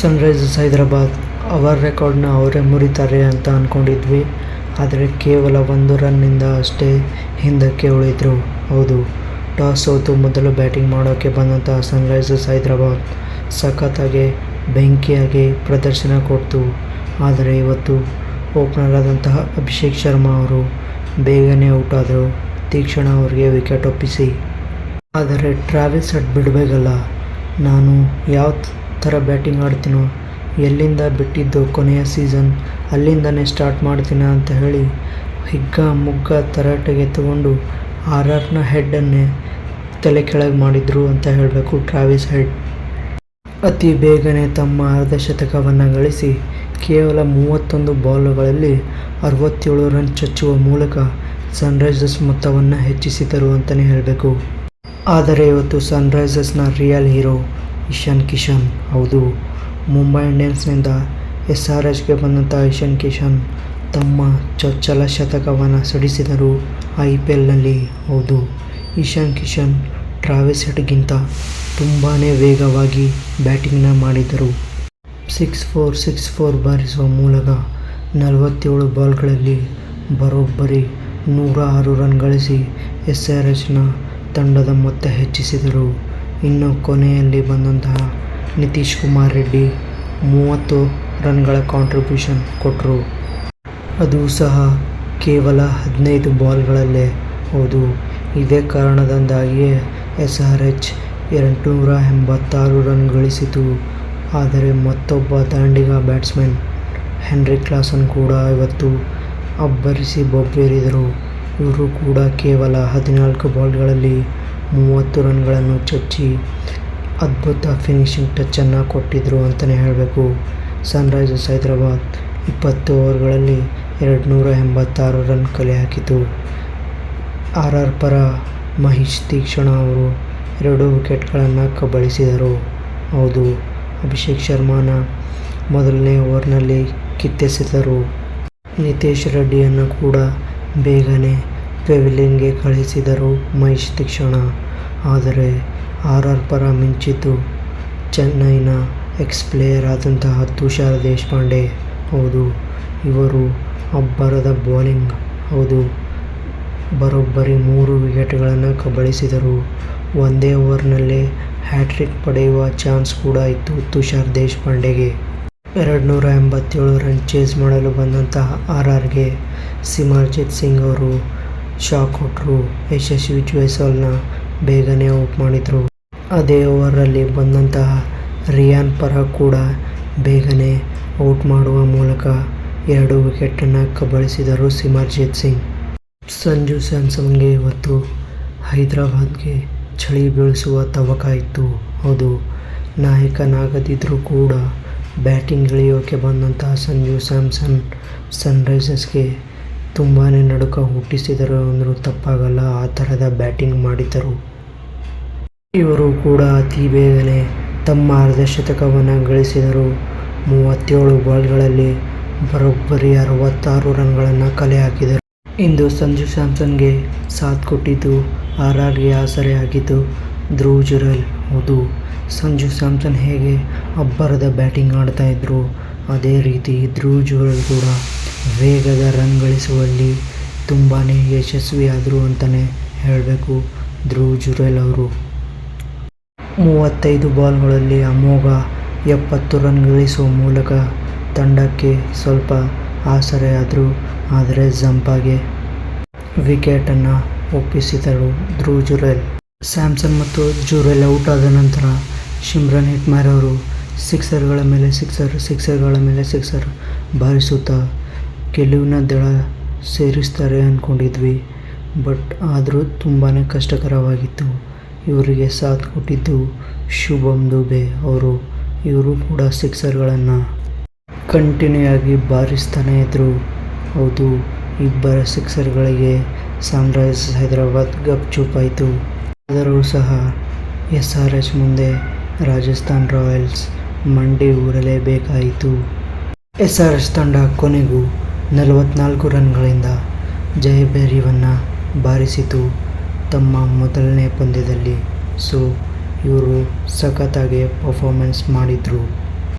Sunrisers Hyderabad ಅವರ ರೆಕಾರ್ಡ್ನ ಅವರೇ ಮುರಿತಾರೆ ಅಂತ ಅಂದ್ಕೊಂಡಿದ್ವಿ ಆದರೆ ಕೇವಲ ಒಂದು ರನ್ನಿಂದ ಅಷ್ಟೇ ಹಿಂದಕ್ಕೆ ಉಳಿದ್ರು. ಹೌದು, ಟಾಸ್ ಸೋತು ಮೊದಲು ಬ್ಯಾಟಿಂಗ್ ಮಾಡೋಕ್ಕೆ ಬಂದಂತಹ ಸನ್ರೈಸರ್ಸ್ ಹೈದರಾಬಾದ್ ಸಖತ್ತಾಗಿ, ಬೆಂಕಿಯಾಗಿ ಪ್ರದರ್ಶನ ಕೊಡ್ತು. ಆದರೆ ಇವತ್ತು ಓಪನರ್ ಆದಂತಹ ಅಭಿಷೇಕ್ ಶರ್ಮಾ ಅವರು ಬೇಗನೆ ಔಟ್ ಆದರು. ತೀಕ್ಷಣ ಅವರಿಗೆ ವಿಕೆಟ್ ಒಪ್ಪಿಸಿ. ಆದರೆ ಟ್ರಾವಿಸ್ ಹೆಡ್ ಬಿಡಬೇಕಲ್ಲ. ನಾನು ಯಾವ ಥರ ಬ್ಯಾಟಿಂಗ್ ಆಡ್ತೀನೋ? ಎಲ್ಲಿಂದ ಬಿಟ್ಟಿದ್ದು ಕೊನೆಯ ಸೀಸನ್? ಅಲ್ಲಿಂದನೇ ಸ್ಟಾರ್ಟ್ ಮಾಡ್ತೀನ ಅಂತ ಹೇಳಿ ಹಿಗ್ಗ ಮುಗ್ಗ ತರಾಟೆಗೆ ತಗೊಂಡು ಆರ್ ಆರ್ನ ಹೆಡ್ಡನ್ನೇ ತಲೆ ಕೆಳಗೆ ಮಾಡಿದರು ಅಂತ ಹೇಳಬೇಕು ಟ್ರಾವಿಸ್ ಹೆಡ್. ಅತಿ ಬೇಗನೆ ತಮ್ಮ ಅರ್ಧ ಶತಕವನ್ನು ಗಳಿಸಿ ಕೇವಲ ಮೂವತ್ತೊಂದು ಬಾಲುಗಳಲ್ಲಿ ಅರವತ್ತೇಳು ರನ್ ಚಚ್ಚುವ ಮೂಲಕ ಸನ್ರೈಸರ್ಸ್ ಮೊತ್ತವನ್ನು ಹೆಚ್ಚಿಸಿದರು ಅಂತಲೇ ಹೇಳಬೇಕು. ಆದರೆ ಇವತ್ತು ಸನ್ರೈಸರ್ಸ್ನ ರಿಯಲ್ ಹೀರೋ ಇಶಾನ್ ಕಿಶನ್. ಹೌದು. ಮುಂಬೈ ಇಂಡಿಯನ್ಸ್ನಿಂದ ಎಸ್ ಆರ್ ಎಚ್ಗೆ ಬಂದಂಥ ಇಶಾನ್ ಕಿಶನ್ ತಮ್ಮ ಚೊಚ್ಚಲ ಶತಕವನ್ನು ಸಡಿಸಿದರು ಐ ಪಿ ಎಲ್ನಲ್ಲಿ. ಹೌದು. ಇಶಾನ್ ಕಿಶನ್ ಟ್ರಾವಿಸ್ ಹೆಡ್ಗಿಂತ ತುಂಬಾ ವೇಗವಾಗಿ ಬ್ಯಾಟಿಂಗ್ನ ಮಾಡಿದರು ಸಿಕ್ಸ್ ಫೋರ್ ಸಿಕ್ಸ್ ಫೋರ್ ಬಾರಿಸುವ ಮೂಲಕ ನಲವತ್ತೇಳು ಬಾಲ್ಗಳಲ್ಲಿ ಬರೋಬ್ಬರಿ ನೂರ ಆರು ರನ್ ಗಳಿಸಿ ಎಸ್ ಆರ್ ಎಚ್ನ ತಂಡದ ಮೊತ್ತ ಹೆಚ್ಚಿಸಿದರು. ಇನ್ನು ಕೊನೆಯಲ್ಲಿ ಬಂದಂತಹ ನಿತೀಶ್ ಕುಮಾರ್ ರೆಡ್ಡಿ ಮೂವತ್ತು ರನ್ಗಳ ಕಾಂಟ್ರಿಬ್ಯೂಷನ್ ಕೊಟ್ಟರು ಅದು ಸಹ ಕೇವಲ ಹದಿನೈದು ಬಾಲ್ಗಳಲ್ಲೇ ಹೌದು. ಇದೇ ಕಾರಣದಿಂದಾಗಿಯೇ ಎಸ್ ಆರ್ ಎಚ್ ಎಂಟುನೂರ ಎಂಬತ್ತಾರು ರನ್ ಗಳಿಸಿತು. ಆದರೆ ಮತ್ತೊಬ್ಬ ದಾಂಡಿಗ ಬ್ಯಾಟ್ಸ್ಮನ್ ಹೆನ್ರಿ ಕ್ಲಾಸನ್ ಕೂಡ ಇವತ್ತು ಅಬ್ಬರಿಸಿ ಬೊಬ್ಬೇರಿದರು. ಇವರು ಕೂಡ ಕೇವಲ ಹದಿನಾಲ್ಕು ಬಾಲ್ಗಳಲ್ಲಿ ಮೂವತ್ತು ರನ್ಗಳನ್ನು ಚಚ್ಚಿ ಅದ್ಭುತ ಫಿನಿಶಿಂಗ್ ಟಚ್ಚನ್ನು ಕೊಟ್ಟಿದ್ದರು ಅಂತಲೇ ಹೇಳಬೇಕು. ಸನ್ರೈಸರ್ಸ್ ಹೈದರಾಬಾದ್ ಇಪ್ಪತ್ತು ಓವರ್ಗಳಲ್ಲಿ ಎರಡು ನೂರ ಎಂಬತ್ತಾರು ರನ್ ಕಲೆ ಹಾಕಿತು. ಆರ್ ಆರ್ ಪರ ಮಹೇಶ್ ತೀಕ್ಷಣ ಅವರು ಎರಡು ವಿಕೆಟ್ಗಳನ್ನು ಕಬಳಿಸಿದರು. ಹೌದು, ಅಭಿಷೇಕ್ ಶರ್ಮಾನ ಮೊದಲನೇ ಓವರ್ನಲ್ಲಿ ಕಿತ್ತೆಸೆದರು. ನಿತೇಶ್ ರೆಡ್ಡಿಯನ್ನು ಕೂಡ ಬೇಗನೆ ಪೆವಿಲಿಯನ್ಗೆ ಕಳಿಸಿದರು ಮಹೇಶ್ ತಕ್ಷಣ. ಆದರೆ ಆರ್ ಆರ್ ಪರ ಮಿಂಚಿದ್ದು ಚೆನ್ನೈನ ಎಕ್ಸ್ ಪ್ಲೇಯರ್ ಆದಂತಹ ತುಷಾರ್ ದೇಶಪಾಂಡೆ. ಹೌದು, ಇವರು ಅಬ್ಬರದ ಬೌಲಿಂಗ್. ಹೌದು, ಬರೋಬ್ಬರಿ ಮೂರು ವಿಕೆಟ್ಗಳನ್ನು ಕಬಳಿಸಿದರು. ಒಂದೇ ಓವರ್ನಲ್ಲೇ ಹ್ಯಾಟ್ರಿಕ್ ಪಡೆಯುವ ಚಾನ್ಸ್ ಕೂಡ ಇತ್ತು ತುಷಾರ್ ದೇಶಪಾಂಡೆಗೆ. ಎರಡು ನೂರ ಎಂಬತ್ತೇಳು ರನ್ ಚೇಸ್ ಮಾಡಲು ಬಂದಂತಹ ಆರ್ ಆರ್ಗೆ ಸಿಮರ್ಜಿತ್ ಸಿಂಗ್ ಅವರು ಶಾಕ್ ಕೊಟ್ಟರು ಯಶಸ್ವಿ ಜೈಸ್ವಾಲ್ನ ಬೇಗನೆ ಔಟ್ ಮಾಡಿದರು. ಅದೇ ಓವರಲ್ಲಿ ಬಂದಂತಹ ರಿಯಾನ್ ಪರ ಕೂಡ ಬೇಗನೆ ಔಟ್ ಮಾಡುವ ಮೂಲಕ ಎರಡು ವಿಕೆಟನ್ನು ಕಬಳಿಸಿದರು ಸಿಮರ್ಜಿತ್ ಸಿಂಗ್. ಸಂಜು ಸ್ಯಾಮ್ಸನ್ಗೆ ಇವತ್ತು ಹೈದರಾಬಾದ್ಗೆ ಚಳಿ ಬೀಳಿಸುವ ತವಕ ಇತ್ತು. ಹೌದು ನಾಯಕನಾಗದಿದ್ದರೂ ಕೂಡ ಬ್ಯಾಟಿಂಗ್ ಇಳಿಯೋಕೆ ಬಂದಂತಹ ಸಂಜು ಸ್ಯಾಮ್ಸನ್ ಸನ್ರೈಸರ್ಸ್ಗೆ ತುಂಬಾ ನಡುಕ ಹುಟ್ಟಿಸಿದರು ಅಂದರೂ ತಪ್ಪಾಗಲ್ಲ. ಆ ಥರದ ಬ್ಯಾಟಿಂಗ್ ಮಾಡಿದ್ದರು. ಇವರು ಕೂಡ ಅತಿ ಬೇಗನೆ ತಮ್ಮ ಅರ್ಧ ಶತಕವನ್ನು ಗಳಿಸಿದರು. ಮೂವತ್ತೇಳು ಬಾಲ್ಗಳಲ್ಲಿ ಬರೋಬ್ಬರಿ ಅರವತ್ತಾರು ರನ್ಗಳನ್ನು ಕಲೆ ಹಾಕಿದರು. ಇಂದು ಸಂಜು ಸ್ಯಾಮ್ಸನ್ಗೆ ಸಾಥ್ ಕೊಟ್ಟಿದ್ದು ಆರ್ ಆರ್ಗೆ ಆಸರೆ ಆಗಿದ್ದು ಧ್ರುವ್ ಜುರಲ್. ಹೌದು, ಸಂಜು ಸ್ಯಾಮ್ಸನ್ ಹೇಗೆ ಅಬ್ಬರದ ಬ್ಯಾಟಿಂಗ್ ಆಡ್ತಾಯಿದ್ರು ಅದೇ ರೀತಿ ಧ್ರುವ್ ಜುರಲ್ ಕೂಡ. ವೇಗದ ರನ್ ಗಳಿಸುವಲ್ಲಿ ತುಂಬಾ ಯಶಸ್ವಿಯಾದರು ಅಂತಲೇ ಹೇಳಬೇಕು ಧ್ರುವ್ ಜುರೇಲ್ ಅವರು ಮೂವತ್ತೈದು ಬಾಲ್ಗಳಲ್ಲಿ ಅಮೋಘ ಎಪ್ಪತ್ತು ರನ್ ಗಳಿಸುವ ಮೂಲಕ ತಂಡಕ್ಕೆ ಸ್ವಲ್ಪ ಆಸರೆಯಾದರು ಆದರೆ ಜಂಪಾಗೆ ವಿಕೆಟನ್ನು ಒಪ್ಪಿಸಿದರು ಧ್ರುವ್ ಜುರೇಲ್. ಸ್ಯಾಮ್ಸನ್ ಮತ್ತು ಜುರೇಲ್ ಔಟ್ ಆದ ನಂತರ ಶಿಮ್ರನ್ ಹಿಟ್ಮಾರ್ ಅವರು ಸಿಕ್ಸರ್ಗಳ ಮೇಲೆ ಸಿಕ್ಸರ್, ಸಿಕ್ಸರ್ಗಳ ಮೇಲೆ ಸಿಕ್ಸರ್ ಬಾರಿಸುತ್ತಾ ಗೆಲುವಿನ ದಳ ಸೇರಿಸ್ತಾರೆ ಅಂದ್ಕೊಂಡಿದ್ವಿ ಬಟ್ ಆದರೂ ತುಂಬಾ ಕಷ್ಟಕರವಾಗಿತ್ತು. ಇವರಿಗೆ ಸಾಥ್ ಕೊಟ್ಟಿದ್ದು ಶುಭಮ್ ದುಬೆ ಅವರು. ಇವರು ಕೂಡ ಸಿಕ್ಸರ್ಗಳನ್ನು ಕಂಟಿನ್ಯೂ ಆಗಿ ಬಾರಿಸ್ತಾನೆ ಇದ್ದರು ಹೌದು, ಇಬ್ಬರ ಸಿಕ್ಸರ್ಗಳಿಗೆ ಸನ್ರೈಸರ್ಸ್ ಹೈದರಾಬಾದ್ ಗಪ್ಚುಪಾಯಿತು ಆದರೂ ಸಹ ಎಸ್ ಆರ್ ಎಚ್ ಮುಂದೆ ರಾಜಸ್ಥಾನ್ ರಾಯಲ್ಸ್ ಮಂಡಿ ಊರಲೇಬೇಕಾಯಿತು ಎಸ್ ಆರ್ ಎಚ್ ತಂಡ ಕೊನೆಗೂ ನಲವತ್ನಾಲ್ಕು ರನ್ಗಳಿಂದ ಜಯಭೇರಿಯನ್ನು ಬಾರಿಸಿತು ತಮ್ಮ ಮೊದಲನೇ ಪಂದ್ಯದಲ್ಲಿ. ಸೊ ಇವರು ಸಖತ್ತಾಗಿ ಪರ್ಫಾರ್ಮೆನ್ಸ್ ಮಾಡಿದರು.